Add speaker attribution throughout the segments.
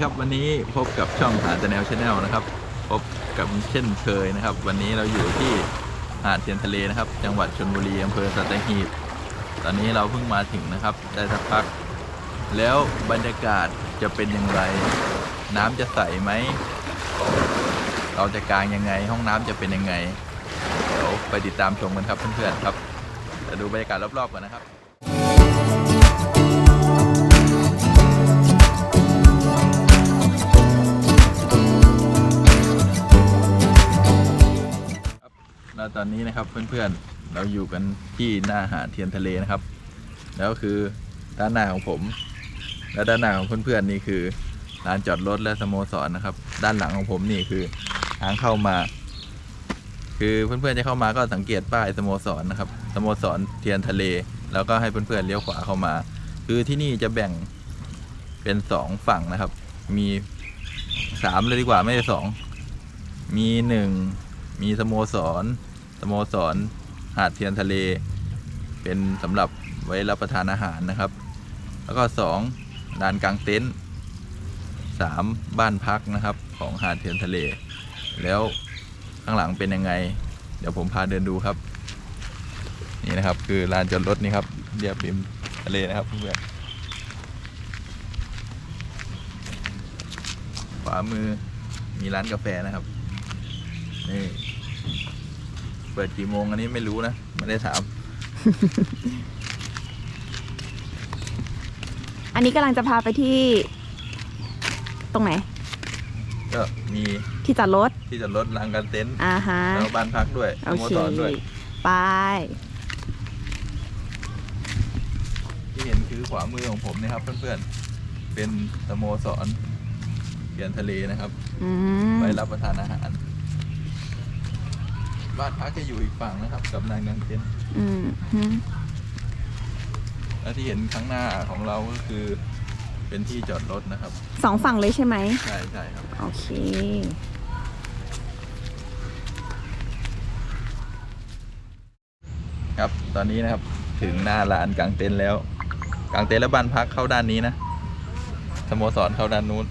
Speaker 1: ดีครับวันนี้พบกับช่องหาดแนวชาแนลนะครับ พบกับเช่นเคยนะครับ วันนี้เราอยู่ที่หาดเทียนทะเลนะครับ จังหวัดชลบุรีอำเภอสัตหีบ ตอนนี้เราเพิ่งมาถึงนะครับ ได้สักพัก แล้วบรรยากาศจะเป็นอย่างไร น้ำจะใสไหม เราจะกางยังไง ห้องน้ำจะเป็นยังไง เดี๋ยวไปติดตามชมกันครับเพื่อนๆครับแต่ดูบรรยากาศรอบๆก่อนนะครับ แล้วตอนนี้นะครับเพื่อนๆเราอยู่กันที่หน้าหาดเทียนทะเลนะครับ แล้วคือด้านหน้าของผม และด้านหน้าของเพื่อนๆนี่คือลานจอดรถและสโมสรนะครับ ด้านหลังของผมนี่คือทางเข้ามา คือเพื่อนๆจะเข้ามาก็สังเกตป้ายสโมสรนะครับสโมสรเทียนทะเล แล้วก็ให้เพื่อนๆเลี้ยวขวาเข้ามา คือที่นี่จะแบ่งเป็นสองฝั่งนะครับ มีสามเลยดีกว่าไม่ใช่สองมีหนึ่งมีสโมสร สโมสรหาดเทียนทะเล เป็นสำหรับไว้รับประทานอาหารนะครับ แล้วก็สองลานกลางเต็นท์สามบ้านพักนะครับ ของหาดเทียนทะเล แล้วข้างหลังเป็นยังไง เดี๋ยวผมพาเดินดูครับ นี่นะครับคือลานจอดรถนี่ครับเรียบริมทะเลนะครับเพื่อนขวามือมีร้านกาแฟนะครับนี่ เปิดกี่โมงอันนี้ไม่รู้นะ ไม่ได้ถาม
Speaker 2: อันนี้กำลังจะพาไปที่ ตรงไหน
Speaker 1: ก็มี
Speaker 2: ที่จอดรถ
Speaker 1: ที่จอดรถลานกลางเต็นท์
Speaker 2: อ่าฮะ
Speaker 1: แล้วบ้านพักด้วยส
Speaker 2: โอ
Speaker 1: โม
Speaker 2: เค
Speaker 1: สรด้วย
Speaker 2: ไป
Speaker 1: ที่เห็นคือขวามือของผมนะครับ เพื่อนๆ เป็นสโมสรเขียนทะเลนะครับ
Speaker 2: อืม
Speaker 1: ไว้รับประทานอาหาร บ้านพักจะอยู่อีกฝั่งนะครับ กับลานกลางเต็นท์
Speaker 2: อืมฮึ
Speaker 1: และที่เห็นข้างหน้าของเราก็คือ เป็นที่จอดรถนะครับ
Speaker 2: สองฝั่งเลยใช่ไหม
Speaker 1: ใช่ใช่ครับ
Speaker 2: โอเค
Speaker 1: ครับตอนนี้นะครับถึงหน้าลานกลางเต็นท์แล้วกลางเต็นท์และบ้านพักเข้าด้านนี้นะสโมสรเข้าด้านนู้น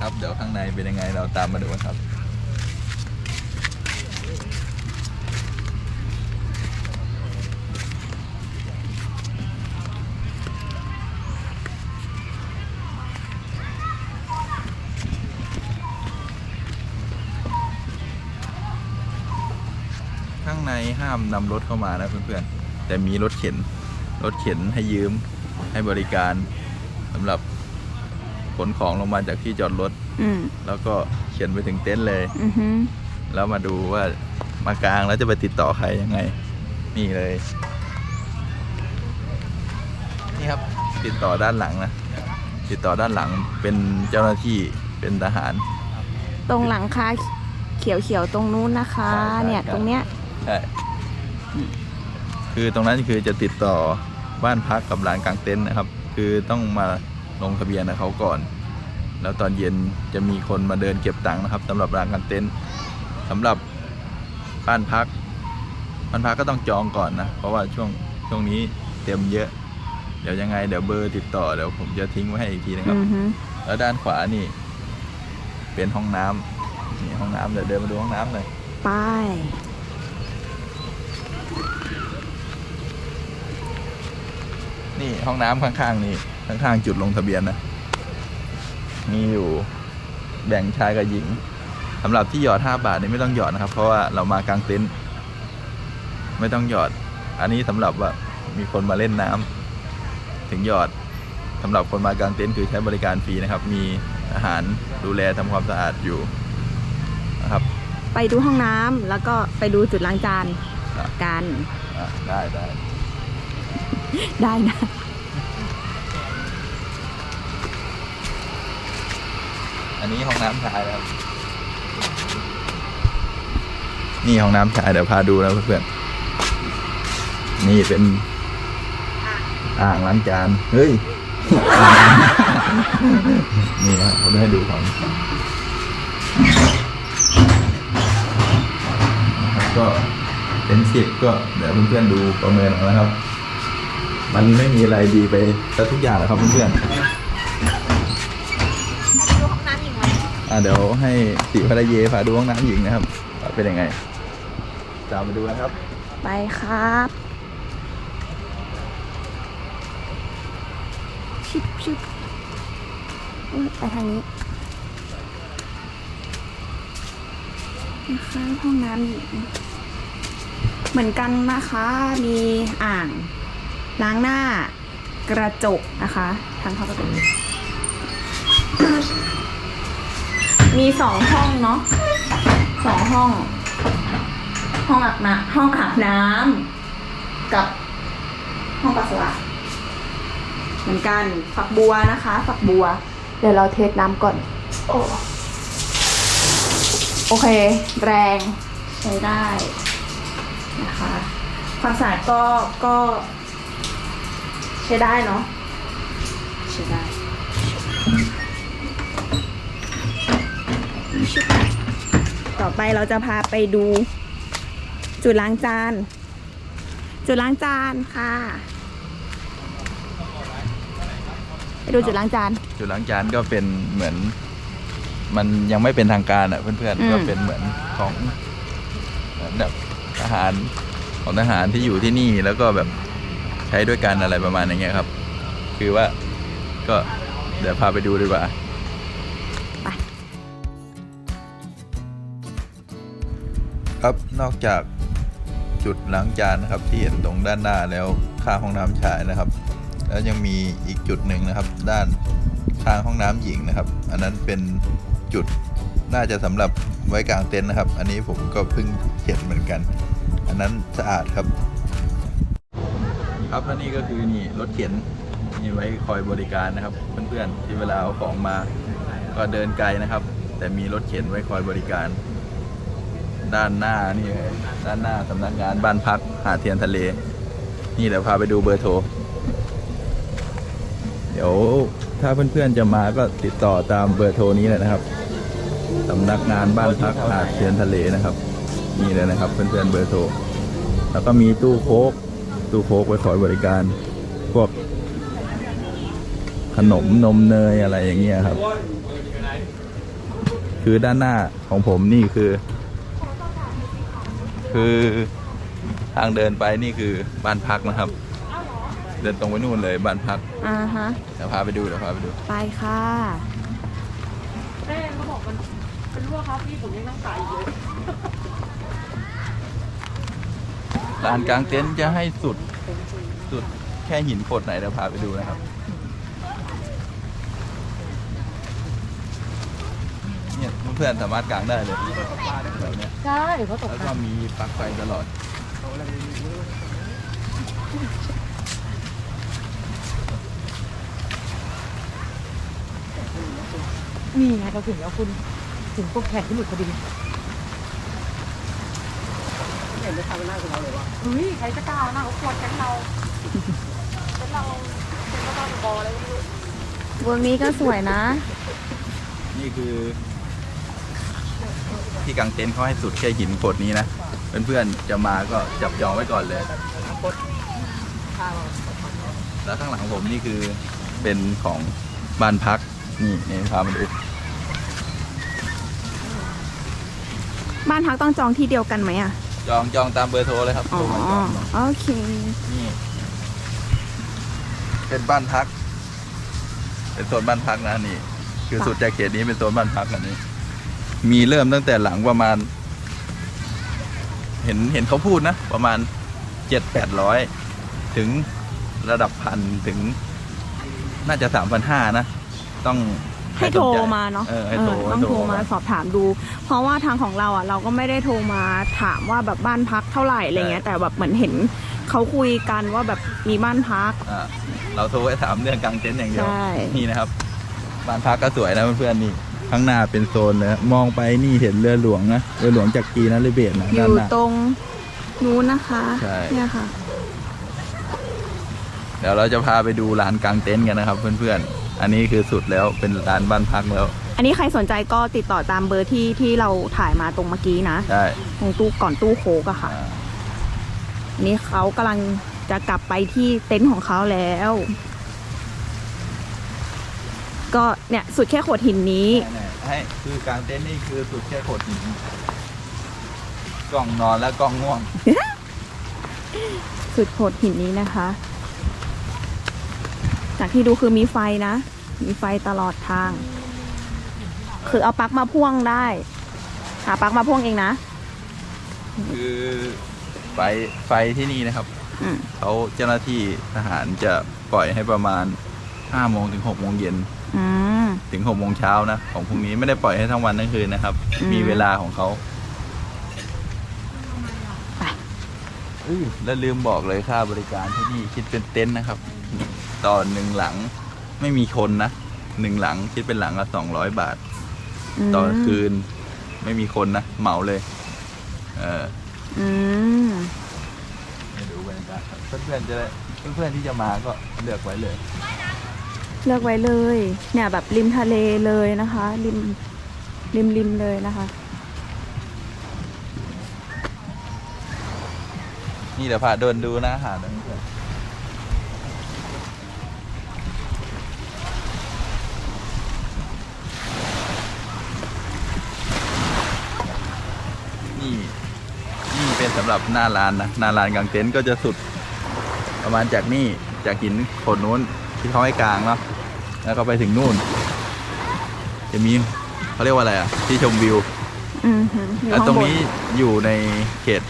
Speaker 1: ครับเดี๋ยวข้างในเป็นยังไงเราตามมาดูกันครับ ข้างใน ห้ามนำรถเข้ามานะเพื่อนๆ แต่มีรถเข็น รถเข็นให้ยืมให้บริการสำหรับขนของลงมาจากที่จอดรถ
Speaker 2: อืม
Speaker 1: แล้วก็เขียนไปถึงเต็นท์เลย
Speaker 2: อือฮึ
Speaker 1: แล้วมาดูว่ามากลางแล้วจะไปติดต่อใครยังไง นี่เลย นี่ครับติดต่อด้านหลังนะ ติดต่อด้านหลังเป็นเจ้าหน้าที่เป็นทหาร
Speaker 2: ตรงหลังคาเขียวๆตรงนู้นนะคะ
Speaker 1: ใช่ใช่
Speaker 2: เนี่ย
Speaker 1: ใช่
Speaker 2: ตรงเนี้ย
Speaker 1: ใช่ คือตรงนั้นคือจะติดต่อบ้านพักกับลานกลางเต็นท์นะครับ คือต้องมาลงทะเบียนกับเขาก่อน แล้วตอนเย็นจะมีคนมาเดินเก็บตังค์นะครับสำหรับลานกลางเต็นท์สำหรับบ้านพักบ้านพักก็ต้องจองก่อนนะ เพราะว่าช่วงช่วงนี้เต็มเยอะ เดี๋ยวยังไงเดี๋ยวเบอร์ติดต่อเดี๋ยวผมจะทิ้งไว้ให้อีกทีนะครับ
Speaker 2: อือฮึ
Speaker 1: แล้วด้านขวานี่ เป็นห้องน้ำนี่ห้องน้ำเดี๋ยวเดินมาดูห้องน้ำหน่อย
Speaker 2: ไป
Speaker 1: นี่ห้องน้ำข้างๆนี่ข้างๆจุดลงทะเบียนนะ มีอยู่แบ่งชายกับหญิงสำหรับที่หยอด 5 บาทนี่ไม่ต้องหยอดนะครับ เพราะว่าเรามากางเต็นท์ไม่ต้องหยอด อันนี้สำหรับว่ามีคนมาเล่นน้ำถึงหยอดสำหรับคนมากางเต็นท์คือใช้บริการฟรีนะครับ มีอาหารดูแลทำความสะอาดอยู่นะครับ
Speaker 2: ไปดูห้องน้ำแล้วก็ไปดูจุดล้างจาน
Speaker 1: ครับ
Speaker 2: กัน
Speaker 1: อะได้ได้
Speaker 2: ได้นะ
Speaker 1: อันนี้ห้องน้ำชายนะครับ นี่ห้องน้ำชายเดี๋ยวพาดูนะเพื่อนๆ นี่เป็นอ่างล้างจาน เฮ้ย นี่นะผมให้ดูของ ก็เป็นสิบก็เดี๋ยวเพื่อนๆดูประเมินเอานะครับ มันไม่มีอะไรดีไปแต่ทุกอย่างหรอกครับเพื่อน
Speaker 2: ดูห้องน้ำหญิงไหม
Speaker 1: ๆอะเดี๋ยวให้ติภรรเยพาดูห้องน้ำหญิงนะครับว่าเป็นยังไงตามมาดูนะครับ
Speaker 2: ไปครับ ชิบชิบอุ๊ยไปทางนี้นะคะห้องน้ำหญิง เหมือนกันนะคะ มีอ่าง ล้างหน้ากระจกนะคะทางเข้าประตูมีสองห้องเนาะสองห้อง ห้องอาบน้ำห้องอาบน้ำกับห้องปัสสาวะเหมือนกันฝักบัวนะคะ ฝักบัว เดี๋ยวเราเทสน้ำก่อน โอ้โอเค แรงใช้ได้นะคะความสะอาดก็ก็ ช้ได้เนาะใช้ได้ต่อไปเราจะพาไปดู จุดล้างจาน จุดล้างจานค่ะ ไปดูจุดล้างจาน
Speaker 1: จุดล้างจานก็เป็นเหมือน มันยังไม่เป็นทางการอะเพื่อน
Speaker 2: อืม
Speaker 1: ๆก็เป็นเหมือนของเหมือนแบบทหารของทหารที่อยู่ที่นี่แล้วก็แบบใช้ด้วยกันอะไรประมาณอย่างเงี้ยครับ คือว่าก็เดี๋ยวพาไปดูดีกว่า
Speaker 2: ไป
Speaker 1: ครับนอกจากจุดล้างจานนะครับที่เห็นตรงด้านหน้าแล้วข้างห้องน้ำชายนะครับ แล้วยังมีอีกจุดหนึ่งนะครับ ด้านข้างห้องน้ำหญิงนะครับ อันนั้นเป็นจุดน่าจะสำหรับไว้กลางเต็นท์นะครับ อันนี้ผมก็เพิ่งเห็นเหมือนกัน อันนั้นสะอาดครับ ครับและนี่ก็คือนี่รถเข็นมีไว้คอยบริการนะครับ เพื่อนๆที่เวลาเอาของมาก็เดินไกลนะครับ แต่มีรถเข็นไว้คอยบริการ ด้านหน้านี่เลยด้านหน้าสำนักงานบ้านพักหาดเทียนทะเล นี่เดี๋ยวพาไปดูเบอร์โทรเดี๋ยวถ้าเพื่อนๆจะมาก็ติดต่อตามเบอร์โทรนี้เลยนะครับสำนักงานบ้านพักหาดเทียนทะเลนะครับนี่เลยนะครับ เพื่อนๆเบอร์โทรแล้วก็มีตู้โค้ก ตู้โค้กไว้คอยบริการ พวกขนมนมเนยอะไรอย่างเงี้ยครับ คือด้านหน้าของผมนี่คือ คือทางเดินไปนี่คือบ้านพักนะครับ เดินตรงไปนู่นเลยบ้านพัก
Speaker 2: อ่าฮะ
Speaker 1: เดี๋ยวพาไปดูเดี๋ยวพาไปดู
Speaker 2: ไปค่ะ
Speaker 3: แม่เขาบอกมันเป็นรั่วครับพี่ผมยังนั่งขายอยู่เลย
Speaker 1: ลานกลางเต็นท์จะให้สุดสุดแค่หินโขดไหนเดี๋ยวพาไปดูนะครับเนี่ยเพื่อนๆสามารถกางได้เลยแบบเนี้ย
Speaker 3: ใช่เขาตก
Speaker 1: แล้วก็มีปลั๊กไฟตลอด
Speaker 3: นี่ไงเราถึงแล้วคุณ ถึงพวกแขกที่หลุดพอดี เห็นจะทำหน้าของเราเลยวะเฮ้ยใครจะกล้าหน้าเขาควรแก๊งเราแก๊งเราเป็นกระบ้าบออะไรไม่รู้
Speaker 2: บนนี้ก็สวยนะ
Speaker 1: นี่คือ ที่กางเต็นท์เขาให้สุดแค่หินโขดนี้นะเพื่อนๆจะมาก็จับจองไว้ก่อนเลย แล้วข้างหลังผมนี่คือเป็นของบ้านพักนี่นี่พามาดู
Speaker 2: บ้านพักต้องจองที่เดียวกันไหมอะ
Speaker 1: จองจองตามเบอร์โทรเลยครับ
Speaker 2: อ๋อ
Speaker 1: โทรมาจอง
Speaker 2: โอเค
Speaker 1: นี่ เป็นบ้านพัก เป็นโซนบ้านพักนะนี่ คือสุดจากเขตนี้เป็นโซนบ้านพักอันนี้ มีเริ่มตั้งแต่หลังประมาณ เห็นเห็นเขาพูดนะ ประมาณเจ็ดแปดร้อยถึงระดับพันถึง น่าจะสามพันห้านะ ต้อง
Speaker 2: ให้โทร
Speaker 1: สนใจ
Speaker 2: มาเนาะ
Speaker 1: เออให้โทร
Speaker 2: เออต้อง
Speaker 1: ให้
Speaker 2: โทรมาสอบถามดู เพราะว่าทางของเราอะเราก็ไม่ได้โทรมาถามว่าแบบบ้านพักเท่าไหร่อะไรเงี้ยแต่แบบเหมือนเห็นเขาคุยกันว่าแบบมีบ้านพัก
Speaker 1: อ่าเราโทรไปถามเรื่องกางเต็นท์อย่างเดียว
Speaker 2: ใช่
Speaker 1: นี่นะครับ บ้านพักก็สวยนะเพื่อนๆนี่ข้างหน้าเป็นโซนเลยนะมองไปนี่เห็นเรือหลวงนะเรือหลวงจากกีนะเรือเบสนะ
Speaker 2: อ
Speaker 1: ด้าน
Speaker 2: ยู่
Speaker 1: หน้า
Speaker 2: ตรงนู้นนะคะ
Speaker 1: ใช่
Speaker 2: เนี่ยค่ะ
Speaker 1: เดี๋ยวเราจะพาไปดูลานกลางเต็นท์กันนะครับ เพื่อนๆ อันนี้คือสุดแล้วเป็นลานบ้านพักแล้ว
Speaker 2: อันนี้ใครสนใจก็ติดต่อตามเบอร์ที่ที่เราถ่ายมาตรงเมื่อกี้นะ
Speaker 1: ใช่
Speaker 2: ตรงตู้ก่อนตู้โค้กอะค่ะ
Speaker 1: อ่า
Speaker 2: อันนี้เขากำลังจะจะกลับไปที่เต็นท์ของเขาแล้ว ก็เนี่ยสุดแค่โขดหินนี้
Speaker 1: แน่ๆให้คือกลางเต็นท์นี่คือสุดแค่โขดหินกล้องนอนและกล้องง่วง
Speaker 2: สุดโขดหินนี้นะคะ จากที่ดูคือมีไฟนะ มีไฟตลอดทาง คือเอาปลั๊กมาพ่วงได้หาปลั๊กมาพ่วงเองนะ
Speaker 1: คือไฟไฟที่นี่นะครับ
Speaker 2: อืม
Speaker 1: เขาเจ้าหน้าที่ทหารจะปล่อยให้ประมาณ5โมงถึง6โมงเย็น
Speaker 2: อืม
Speaker 1: ถึง6โมงเช้านะ ของพรุ่งนี้ไม่ได้ปล่อยให้ทั้งวันทั้งคืนนะครับ
Speaker 2: อืม
Speaker 1: มีเวลาของเขา
Speaker 2: ไป
Speaker 1: เอ้ยแล้วลืมบอกเลยค่าบริการที่นี่คิดเป็นเต็นท์นะครับ ต่อหนึ่งหลังไม่มีคนนะหนึ่งหลังคิดเป็นหลังละสองร้อยบาท ต่อคืน ไม่มีคนนะเหมาเลย เออ
Speaker 2: อืม
Speaker 1: ไม่ดูบรรยากาศครับเพื่อนๆจะได้เพื่อนๆที่จะมาก็เลือกไว้เลย
Speaker 2: เลือกไว้เลย เนี่ยแบบริมทะเลเลยนะคะ ริมริมริมเลยนะคะ
Speaker 1: นี่เดี๋ยวพาเดินดูนะอาหารนะเพื่อนนี่นี่เป็นสำหรับหน้าร้านนะหน้าร้านกลางเต็นท์ก็จะสุด ประมาณจากนี่จากหินโขดนู้นที่เขาให้กลางเนาะแล้วก็ไปถึงนู่น จะมีเขาเรียกว่าอะไรอะ ที่ชมวิว
Speaker 2: อืมหืออยู่
Speaker 1: แล้ว
Speaker 2: ข้าง
Speaker 1: ตรง
Speaker 2: บน
Speaker 1: นี้อยู่ในเขต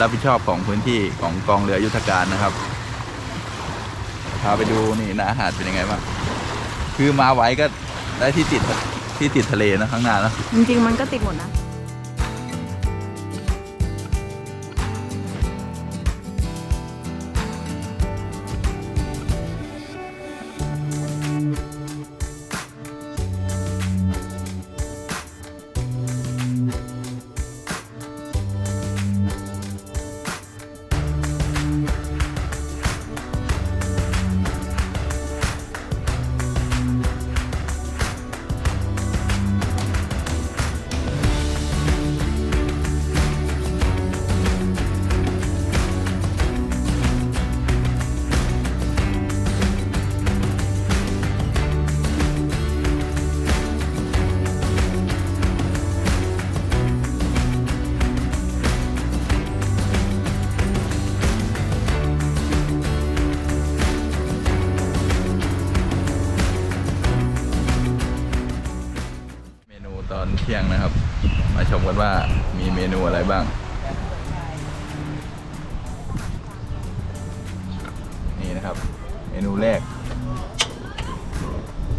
Speaker 1: รับผิดชอบของพื้นที่ของกองเรือยุทธการนะครับพาไปดูนี่นะอาหารเป็นยังไงบ้างคือมาไว้ก็ได้ที่ติดที่ติดทะเลนะข้างหน้านะ
Speaker 2: จริงๆมันก็ติดหมดนะ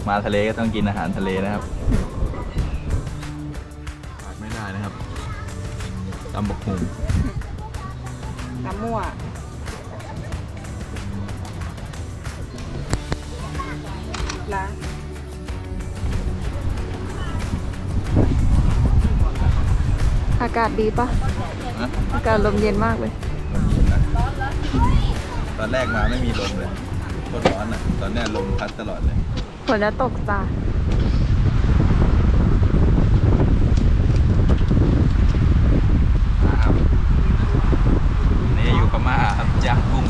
Speaker 1: มาทะเลก็ต้องกินอาหารทะเลนะครับขาดไม่ได้นะครับตำบกหุ่ง
Speaker 2: น้ำมั่วล้างอากาศดีปะ
Speaker 1: นะ
Speaker 2: อากาศลมเย็นมากเลย
Speaker 1: ลมเย็นนะตอนแรกมาไม่มีลมเลยโคตรร้อนอะ ตอนเนี้ยลมพัดตลอดเลย
Speaker 2: ฝนจะตกจ้า
Speaker 1: ครับนี่อยู่กับมาครับย่างกุ้ง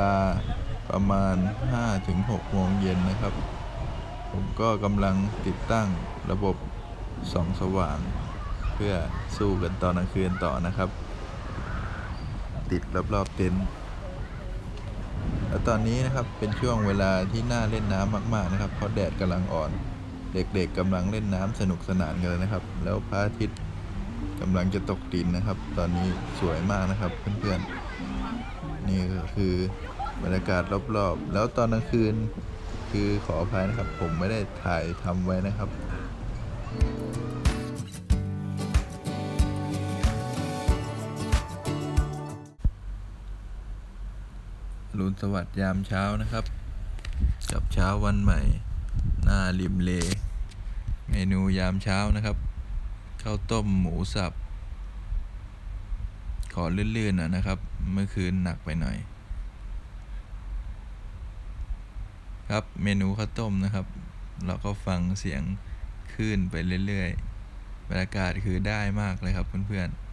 Speaker 1: ลาประมาณ5ถึง6โมงเย็นนะครับ ผมก็กำลังติดตั้งระบบสองสว่าง เพื่อสู้กันตอนกลางคืนต่อนะครับ ติดรอบๆเต็นท์แล้วตอนนี้นะครับเป็นช่วงเวลาที่น่าเล่นน้ำมาก ๆนะครับ เพราะแดดกำลังอ่อน เด็กๆกำลังเล่นน้ำสนุกสนานกันเลยนะครับ แล้วพระอาทิตย์กำลังจะตกดินนะครับ ตอนนี้สวยมากนะครับเพื่อนๆ นี่ก็คือบรรยากาศรอบๆ แล้วตอนกลางคืนคือขออภัยนะครับ ผมไม่ได้ถ่ายทำไว้นะครับรุนสวัสดิ์ยามเช้านะครับ กับเช้าวันใหม่ หน้าริมเล เมนูยามเช้านะครับข้าวต้มหมูสับ ขอลื่นๆหน่อยนะครับ เมื่อคืนหนักไปหน่อย ครับเมนูข้าวต้มนะครับ เราก็ฟังเสียงคลื่นไปเรื่อยๆบรรยากาศคือได้มากเลยครับเพื่อนๆ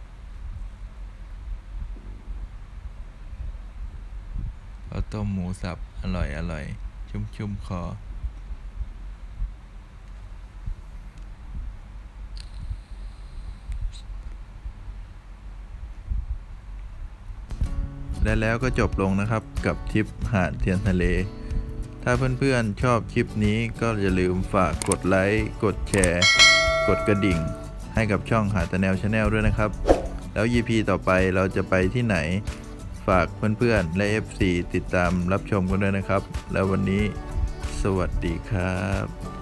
Speaker 1: ข้าวต้มหมูสับอร่อยอร่อยชุ่มชุ่มๆคอ และแล้วก็จบลงนะครับกับทริปหาดเทียนทะเล ถ้าเพื่อนๆชอบคลิปนี้ก็อย่าลืมฝากกดไลค์ กดแชร์ กดกระดิ่ง ให้กับช่องหาตะแนวชาแนลด้วยนะครับ แล้ว EP ต่อไปเราจะไปที่ไหน ฝากเพื่อนๆและ FC ติดตามรับชมกันด้วยนะครับ แล้ววันนี้ สวัสดีครับ